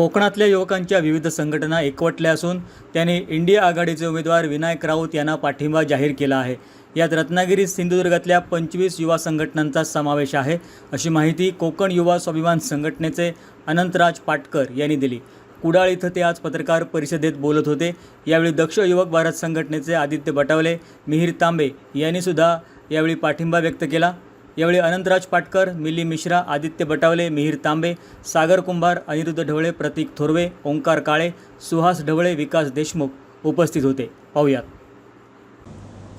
कोकणातल्या युवकांच्या विविध संघटना एकवटल्या असून त्यांनी इंडिया आघाडीचे उमेदवार विनायक राऊत यांना पाठिंबा जाहीर केला आहे. यात रत्नागिरी सिंधुदुर्गातल्या पंचवीस युवा संघटनांचा समावेश आहे अशी माहिती कोकण युवा स्वाभिमान संघटनेचे अनंतराज पाटकर यांनी दिली. कुडाळ इथं ते आज पत्रकार परिषदेत बोलत होते. यावेळी दक्ष युवक भारत संघटनेचे आदित्य बटावले मिहीर तांबे यांनीसुद्धा यावेळी पाठिंबा व्यक्त केला. यावेळी अनंतराज पाटकर मिली मिश्रा आदित्य बटावले मिहीर तांबे सागर कुंभार अनिरुद्ध ढवळे प्रतीक थोरवे ओंकार काळे सुहास ढवळे विकास देशमुख उपस्थित होते. पाहूयात.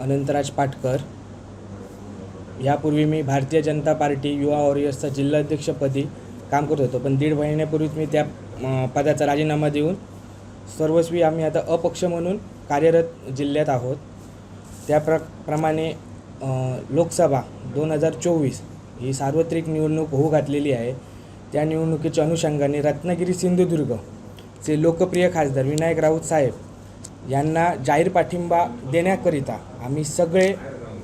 अनंतराज पाटकर. यापूर्वी मी भारतीय जनता पार्टी युवा वॉरियर्सचा जिल्हाध्यक्षपदी काम करत होतो पण दीड महिन्यापूर्वीच मी त्या पदाचा राजीनामा देऊन सर्वस्वी आम्ही आता अपक्ष म्हणून कार्यरत जिल्ह्यात आहोत. त्या प्र प्रमाणे लोकसभा दोन हजार चोवीस ही सार्वत्रिक निवडणूक होऊ घातलेली आहे. त्या निवडणुकीच्या अनुषंगाने रत्नागिरी सिंधुदुर्गचे लोकप्रिय खासदार विनायक राऊत साहेब यांना जाहीर पाठिंबा देण्याकरिता आम्ही सगळे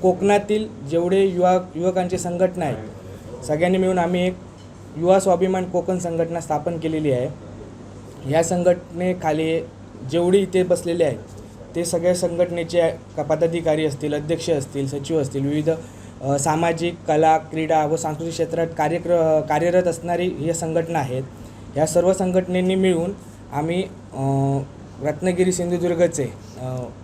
कोकणातील जेवढे युवा युवकांची संघटना आहेत सगळ्यांनी मिळून आम्ही एक युवा स्वाभिमान कोकण संघटना स्थापन केलेली आहे. या संघटनेखाली जेवढी इथे बसलेले आहेत ते सगळ्या संघटनेचे पदाधिकारी असतील अध्यक्ष असतील सचिव असतील विविध सामाजिक कला क्रीडा व सांस्कृतिक क्षेत्रात कार्यक्र कार्यरत असणारी ही संघटना आहेत. या सर्व संघटनेनी मिळून आम्ही रत्नागिरी सिंधुदुर्गचे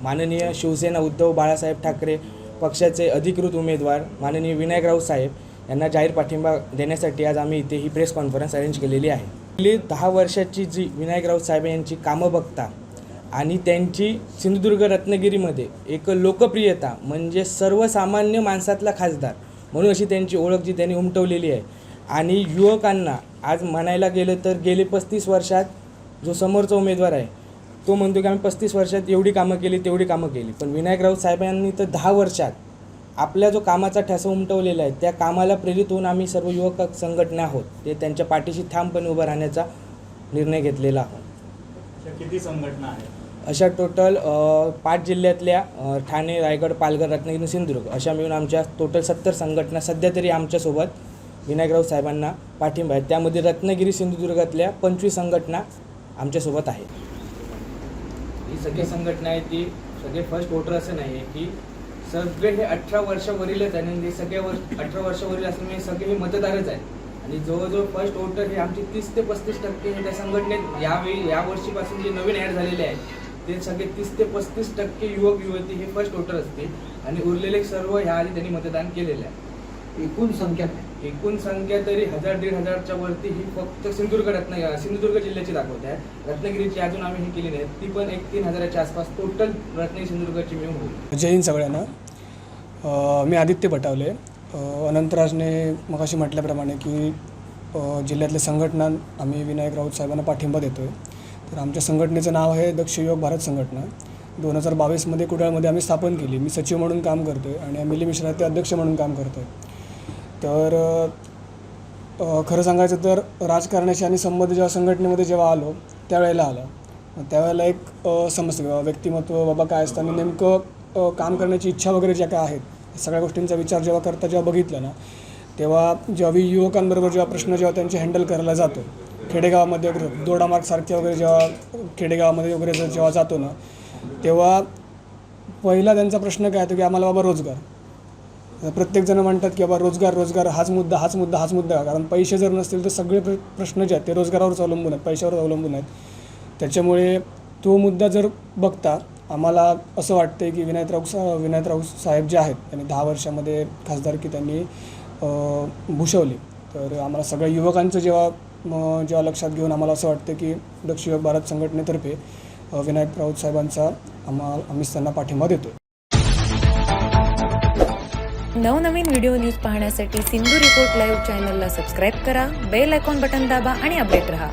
माननीय शिवसेना उद्धव बाळासाहेब ठाकरे पक्षाचे अधिकृत उमेदवार माननीय विनायकराव साहेब यांना जाहीर पाठिंबा देण्यासाठी आज आम्ही इथे ही प्रेस कॉन्फरन्स अरेंज केलेली आहे. गेली दहा वर्षाची जी विनायकराव साहेब यांची कामं बघता आणि त्यांची सिंधुदुर्ग रत्नागिरीमध्ये एक लोकप्रियता म्हणजे सर्वसामान्य माणसातला खासदार म्हणून अशी त्यांची ओळख जी त्यांनी उमटवलेली आहे. आणि युवकांना आज म्हणायला गेलं तर गेले पस्तीस वर्षात जो समोरचा उमेदवार आहे तो म्हणतो की आम्ही पस्तीस वर्षात एवढी कामं केली तेवढी कामं केली. पण विनायक राऊत साहेबांनी तर दहा वर्षात आपल्या जो कामाचा ठसा उमटवलेला आहे त्या कामाला प्रेरित होऊन आम्ही सर्व युवक संघटना आहोत. ते त्यांच्या पाठीशी ठामपणे उभं राहण्याचा निर्णय घेतलेला आहोत. किती संघटना आहेत? अशा टोटल पाच जिल्ह्यातल्या ठाणे रायगड पालघर रत्नागिरी सिंधुदुर्ग अशा मिळून आमच्या टोटल सत्तर संघटना सध्या तरी आमच्यासोबत विनायकराव साहेबांना पाठिंबा आहे त्यामध्ये रत्नागिरी सिंधुदुर्गातल्या पंचवीस संघटना आमच्यासोबत आहेत. ही सगळी संघटना आहे ती सगळे फर्स्ट वोटर असं नाही आहे की सगळे हे अठरा वर्षावरीलच आहे आणि सगळे वर्ष अठरा वर्षावरील असल्यामुळे म्हणजे सगळे हे मतदारच आहेत. आणि जवळजवळ फर्स्ट वोटर हे आमचे तीस ते पस्तीस टक्के हे त्या संघटनेत यावेळी या वर्षीपासून जे नवीन ॲड झालेले आहेत ते सगळे तीस ते पस्तीस टक्के युवक युवती हे फर्स्ट वोटर असतील. आणि उरलेले सर्व ह्या आधी त्यांनी मतदान केलेलं आहे. एकूण संख्या एकूण संख्या तरी हजार दीड हजारच्या वरती ही फक्त सिंधुदुर्ग रत्न सिंधुदुर्ग जिल्ह्याची दाखवते आहे. रत्नागिरीची अजून आम्ही हे केली नाही ती पण एक तीन हजाराच्या आसपास टोटल रत्नागिरी सिंधुदुर्गची मिळून होईल. जय हिंद सगळ्यांना. मी आदित्य बटावले अ, अनंतराजने मगाशी म्हटल्याप्रमाणे की जिल्ह्यातल्या संघटना आम्ही विनायक राऊत साहेबांना पाठिंबा देतो आहे तर आमच्या संघटनेचं नाव आहे दक्ष युवक भारत संघटना. दोन हजार बावीसमध्ये कुडाळमध्ये आम्ही स्थापन केली. मी सचिव म्हणून काम करतो आहे आणि अमिली मिश्रा ते अध्यक्ष म्हणून काम करतो आहे तर खरं सांगायचं तर राजकारणाशी आणि संबंध जेव्हा संघटनेमध्ये जेव्हा आलो त्यावेळेला आलं. त्यावेळेला एक समजतं व्यक्तिमत्व बाबा काय असतं आणि नेमकं काम करण्याची इच्छा वगैरे ज्या काय आहेत सगळ्या गोष्टींचा विचार जेव्हा करता जेव्हा बघितलं ना तेव्हा जेव्हा युवकांबरोबर जेव्हा प्रश्न जेव्हा त्यांचे हँडल करायला जातो खेडेगावामध्ये वगैरे दोडामार्गसारखे वगैरे जेव्हा खेडेगावामध्ये वगैरे जर जेव्हा जातो ना तेव्हा पहिला त्यांचा प्रश्न काय येतो की आम्हाला बाबा रोजगार. प्रत्येकजण म्हणतात की बाबा रोजगार रोजगार हाच मुद्दा हाच मुद्दा हाच मुद्दा. कारण पैसे जर नसतील तर सगळे प्र प्रश्न जे आहेत ते रोजगारावरच अवलंबून आहेत पैशावर अवलंबून आहेत. त्याच्यामुळे तो मुद्दा जर बघता आम्हाला असं वाटतं की विनायतराव सा विनायकराव साहेब जे आहेत त्यांनी दहा वर्षामध्ये खासदारकी त्यांनी भूषवली. तर आम्हाला सगळ्या युवकांचं जेव्हा मग जेव्हा लक्षात घेऊन आम्हाला असं वाटतं की दक्षिण भारत संघटनेतर्फे विनायक राऊत साहेबांचा आम्हा आम्ही त्यांना पाठिंबा देतो. नवनवीन व्हिडिओ न्यूज पाहण्यासाठी सिंधू रिपोर्ट लाईव्ह चॅनलला सबस्क्राईब करा बेल आयकॉन बटन दाबा आणि अपडेट रहा.